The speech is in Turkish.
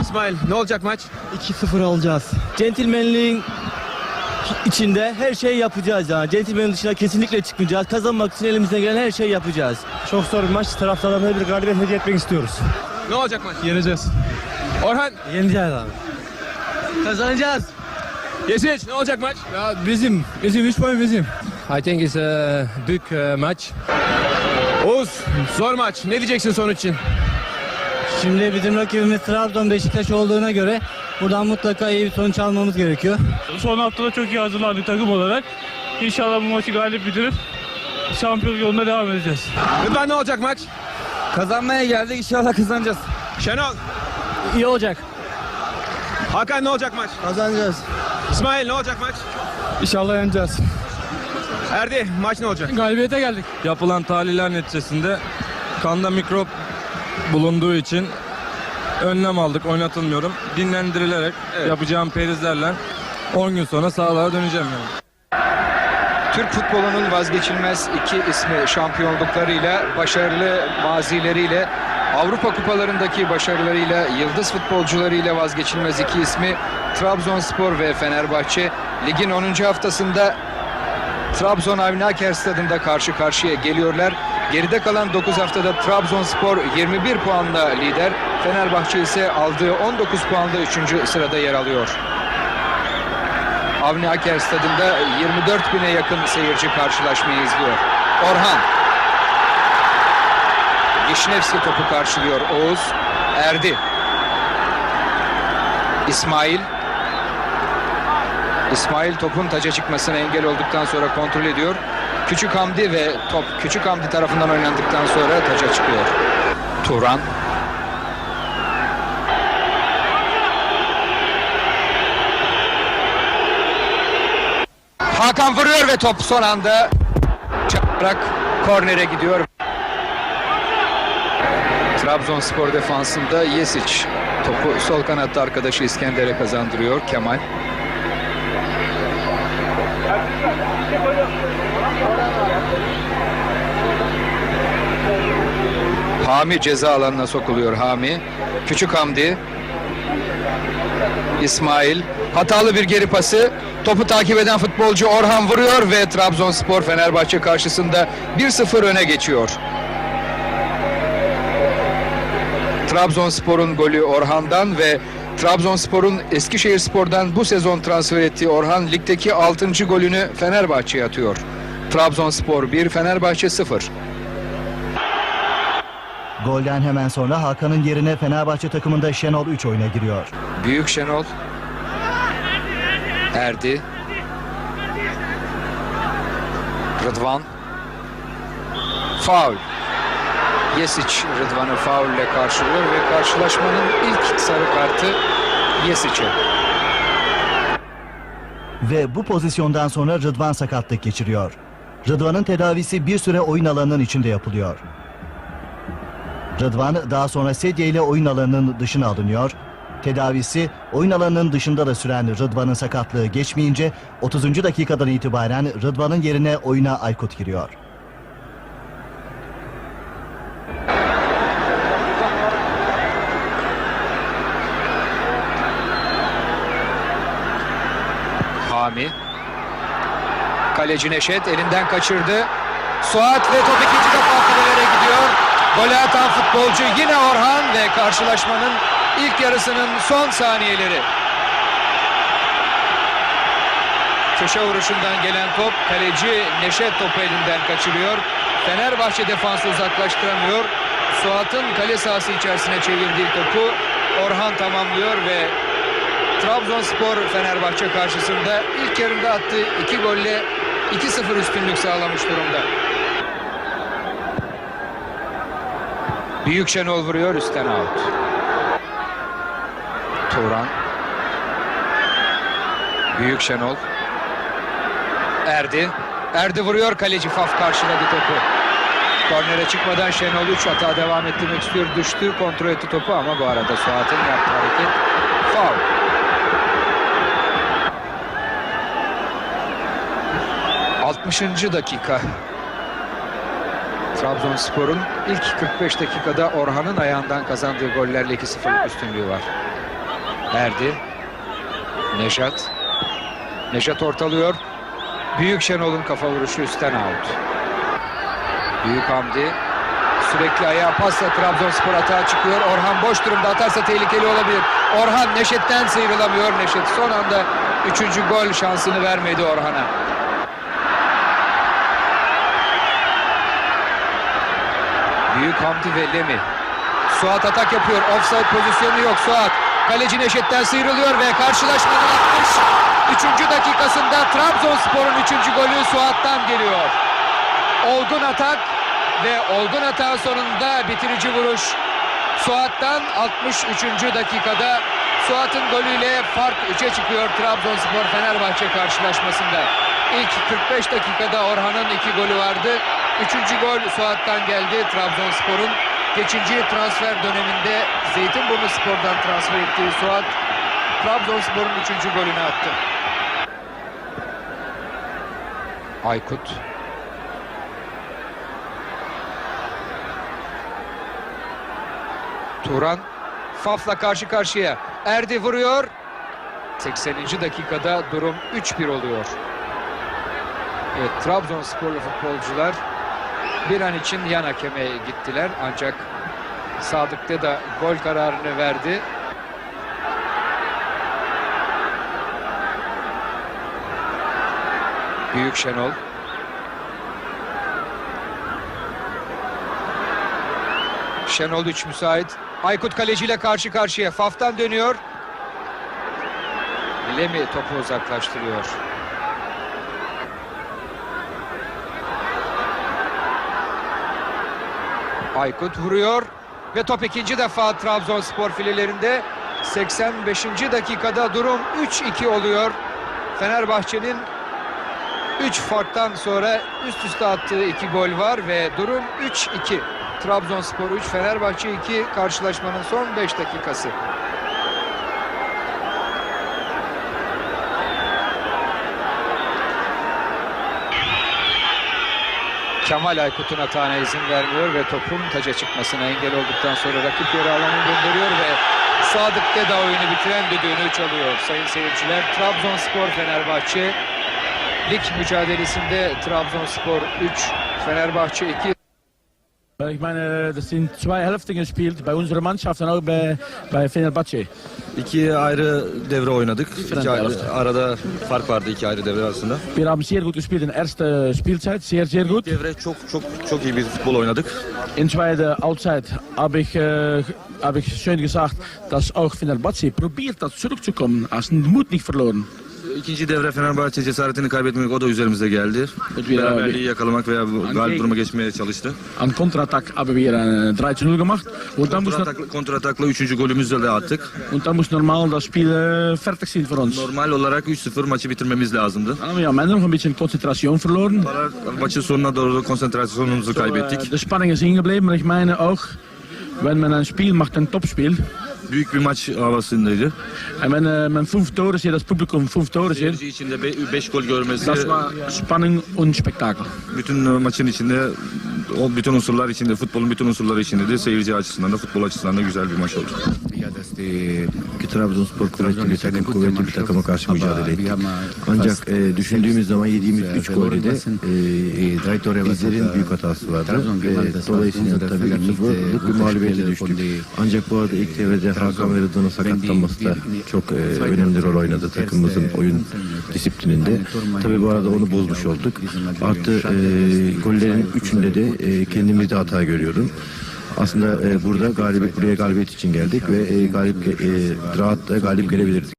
İsmail ne olacak maç? 2-0 alacağız. Centilmenliğin içinde her şeyi yapacağız yani. Centilmenin dışına kesinlikle çıkmayacağız. Kazanmak için elimizden gelen her şeyi yapacağız. Çok zor bir maç. Taraftarlarına bir galibiyet hediye etmek istiyoruz. Ne olacak maç? Yeneceğiz. Orhan, Yeneceğiz abi. Kazanacağız. Yesiç ne olacak maç? Ya bizim, bizim 3 puan bizim. I think it's a big uh, match. Oğuz, zor maç. Ne diyeceksin sonuç için? Şimdi bizim rakibimiz Trabzon Beşiktaş olduğuna göre buradan mutlaka iyi bir sonuç almamız gerekiyor. Son haftada çok iyi hazırlandık takım olarak. İnşallah bu maçı galip bitirip şampiyon yoluna devam edeceğiz. Rıdvan ne olacak maç? Kazanmaya geldik inşallah kazanacağız. Şenol, İyi olacak. Hakan ne olacak maç? Kazanacağız. İsmail ne olacak maç? İnşallah yeneceğiz. Erdi maç ne olacak? Galibiyete geldik. Yapılan tahliller neticesinde kanda mikrop bulunduğu için önlem aldık, oynatılmıyorum. Dinlendirilerek yapacağım perizlerle 10 gün sonra sahalara döneceğim yani. Türk futbolunun vazgeçilmez iki ismi şampiyonluklarıyla, başarılı mazileriyle, Avrupa kupalarındaki başarılarıyla, yıldız futbolcularıyla vazgeçilmez iki ismi Trabzonspor ve Fenerbahçe. Ligin 10. haftasında Trabzon Avni Aker stadında karşı karşıya geliyorlar. Geride kalan 9 haftada Trabzonspor 21 puanla lider. Fenerbahçe ise aldığı 19 puanla 3. sırada yer alıyor. Avni Aker stadında 24 bine yakın seyirci karşılaşmayı izliyor. Orhan. Vişnevski topu karşılıyor. Oğuz. Erdi. İsmail. İsmail topun taca çıkmasına engel olduktan sonra kontrol ediyor. Küçük Hamdi ve top Küçük Hamdi tarafından oynandıktan sonra taca çıkıyor. Turan. Hakan vuruyor ve top son anda çarparak kornere gidiyor. Trabzonspor defansında Yesic topu sol kanatta arkadaşı İskender'e kazandırıyor Kemal. Hami ceza alanına sokuluyor Hami. Küçük Hamdi. İsmail. Hatalı bir geri pası. Topu takip eden futbolcu Orhan vuruyor ve Trabzonspor Fenerbahçe karşısında 1-0 öne geçiyor. Trabzonspor'un golü Orhan'dan ve Trabzonspor'un Eskişehirspor'dan bu sezon transfer ettiği Orhan ligdeki 6. golünü Fenerbahçe'ye atıyor. Trabzonspor 1, Fenerbahçe 0. Golden hemen sonra Hakan'ın yerine Fenerbahçe takımında Şenol 3 oyuna giriyor. Büyük Şenol. Erdi. Rıdvan. Faul. Yesic Rıdvan'ı faulle karşılıyor ve karşılaşmanın ilk sarı kartı Yesic'e. Ve bu pozisyondan sonra Rıdvan sakatlık geçiriyor. Rıdvan'ın tedavisi bir süre oyun alanının içinde yapılıyor. Rıdvan daha sonra sedye ile oyun alanının dışına alınıyor. Tedavisi oyun alanının dışında da süren Rıdvan'ın sakatlığı geçmeyince 30. dakikadan itibaren Rıdvan'ın yerine oyuna Aykut giriyor. Hami. Kaleci Neşet elinden kaçırdı. Suat ve top ikinci defa filelere gidiyor. Gole atan futbolcu yine Orhan ve karşılaşmanın ilk yarısının son saniyeleri. Köşe vuruşundan gelen top kaleci Neşet topu elinden kaçırıyor. Fenerbahçe defansı uzaklaştıramıyor. Suat'ın kale sahası içerisine çevirdiği topu Orhan tamamlıyor ve Trabzonspor Fenerbahçe karşısında ilk yarımda attığı iki golle 2-0 üstünlük sağlamış durumda. Büyük Şenol vuruyor üstten out. Turan. Büyük Şenol. Erdi. Erdi vuruyor kaleci Faf karşıladı topu. Kornere çıkmadan Şenol 3 hata devam ettirmek istiyor. Düştü kontrol etti topu ama bu arada Suat'ın yaptığı hareket faul. ...60. dakika... Trabzonspor'un ilk 45 dakikada Orhan'ın ayağından kazandığı gollerle 2-0'lık üstünlüğü var. Erdi. Nejat. Nejat ortalıyor. Büyük Şenol'un kafa vuruşu üstten out. Büyük Hamdi. Sürekli ayağa pasla Trabzonspor atağa çıkıyor. Orhan boş durumda atarsa tehlikeli olabilir. Orhan Neşet'ten sıyrılamıyor. Neşet son anda 3. gol şansını vermedi Orhan'a. Büyük Hamdi ve Lemi. Suat atak yapıyor. Offside pozisyonu yok. Suat kaleci Neşet'ten sıyrılıyor ve karşılaşmanın 63. dakikasında Trabzonspor'un 3. golü Suat'tan geliyor. Olgun atak ve olgun atağın sonunda bitirici vuruş. Suat'tan 63. dakikada Suat'ın golüyle fark 3'e çıkıyor Trabzonspor Fenerbahçe karşılaşmasında. İlk 45 dakikada Orhan'ın iki golü vardı. Üçüncü gol Suat'tan geldi Trabzonspor'un. Geçici transfer döneminde Zeytinburnu Spor'dan transfer ettiği Suat Trabzonspor'un üçüncü golünü attı. Aykut Turan Faf'la karşı karşıya. Erdi vuruyor. 80. dakikada durum 3-1 oluyor. Evet, Trabzonsporlu futbolcular bir an için yan hakeme gittiler. Ancak Sadık da gol kararını verdi. Büyük Şenol. Şenol 3 müsait. Aykut kaleciyle karşı karşıya. Faf'tan dönüyor. Lemi topu uzaklaştırıyor. Aykut vuruyor ve top ikinci defa Trabzonspor filelerinde 85. dakikada durum 3-2 oluyor. Fenerbahçe'nin 3 farktan sonra üst üste attığı 2 gol var ve durum 3-2. Trabzonspor 3, Fenerbahçe 2 karşılaşmanın son 5 dakikası. Kemal Aykut'un hatana izin vermiyor ve topun taca çıkmasına engel olduktan sonra rakip yarı alanı gönderiyor ve Sadık Deda oyunu bitiren düdüğünü çalıyor. Sayın seyirciler Trabzonspor Fenerbahçe lig mücadelesinde Trabzonspor 3, Fenerbahçe 2 Ich meine, das sind zwei Hälften gespielt, bei unserer Mannschaft und auch bei, bei Fenerbahce. İki ayrı devre oynadık. İki ayrı, arada fark vardı iki ayrı devre arasında. Wir haben sehr gut gespielt in der ersten Spielzeit, sehr, sehr gut. Devre çok çok çok iyi bir futbol oynadık. In zweiter Halbzeit habe ich, äh, habe ich schön gesagt, dass auch Fenerbahce probiert hat zurückzukommen, als Mut nicht verloren. İkinci devre Fenerbahçe cesaretini kaybetmek o da üzerimize geldi. Beraberliği yakalamak veya bu galip Anke- duruma geçmeye çalıştı. An Kontratak haben wir äh, 3-0 gemacht und dann, Kontratakla, kontratakla üçüncü golümüzü de attık. und dann muss normal das Spiel äh, fertig sein für uns. Normal olarak 3-0 maçı bitirmemiz lazımdı. Dann haben wir am Ende noch ein bisschen Konzentration verloren. Maçın sonuna doğru konsantrasyonumuzu kaybettik. Äh, De spanning is ingebleven, ich meine auch, wenn man ein Spiel macht, ein Topspiel, Büyük bir maç havasındaydı. En wenn äh, man fünf Tore sieht, das Publikum fünf Tore sieht, Seyirci içinde 5 gol görmesi das war Spannung und Spektakel. bütün maçın içinde o bütün unsurlar içinde futbolun bütün unsurları içinde de seyirci açısından da futbol açısından da güzel bir maç oldu. Ki Trabzonspor kuvvetli bir takım, kuvvetli bir takıma karşı mücadele ettik. Ancak e, düşündüğümüz zaman yediğimiz 3 golde de e, bizlerin büyük hatası vardı. E, dolayısıyla tabii 3-0'lık bir mağlubiyete düştük. Ancak bu arada ilk devrede Hakan ve Rıdvan'ın sakatlanması da çok e, önemli rol oynadı takımımızın oyun disiplininde. Tabii bu arada onu bozmuş olduk. Artı e, gollerin üçünde de e, kendimizde hata görüyorum. Aslında e, burada galibiyet buraya galibiyet için geldik ve e, galip e, rahat da galip gelebilirdik.